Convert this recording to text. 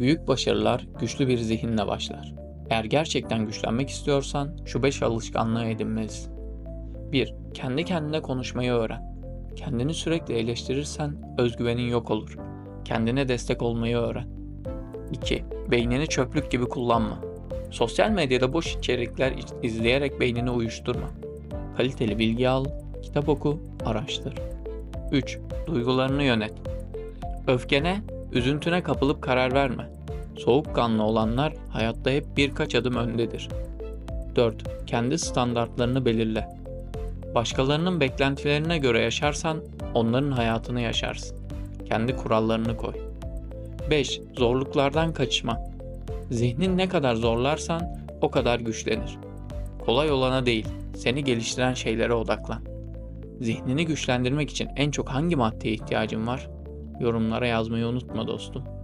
Büyük başarılar güçlü bir zihinle başlar. Eğer gerçekten güçlenmek istiyorsan şu 5 alışkanlığı edinmelisin. 1. Kendi kendine konuşmayı öğren. Kendini sürekli eleştirirsen özgüvenin yok olur. Kendine destek olmayı öğren. 2. Beynini çöplük gibi kullanma. Sosyal medyada boş içerikler iç- izleyerek beynini uyuşturma. Kaliteli bilgi al, kitap oku, araştır. 3. Duygularını yönet. Öfkene, üzüntüne kapılıp karar verme. Soğukkanlı olanlar hayatta hep birkaç adım öndedir. 4. Kendi standartlarını belirle. Başkalarının beklentilerine göre yaşarsan onların hayatını yaşarsın. Kendi kurallarını koy. 5. Zorluklardan kaçma. Zihnin ne kadar zorlarsan o kadar güçlenir. Kolay olana değil, seni geliştiren şeylere odaklan. Zihnini güçlendirmek için en çok hangi maddeye ihtiyacın var? Yorumlara yazmayı unutma dostum.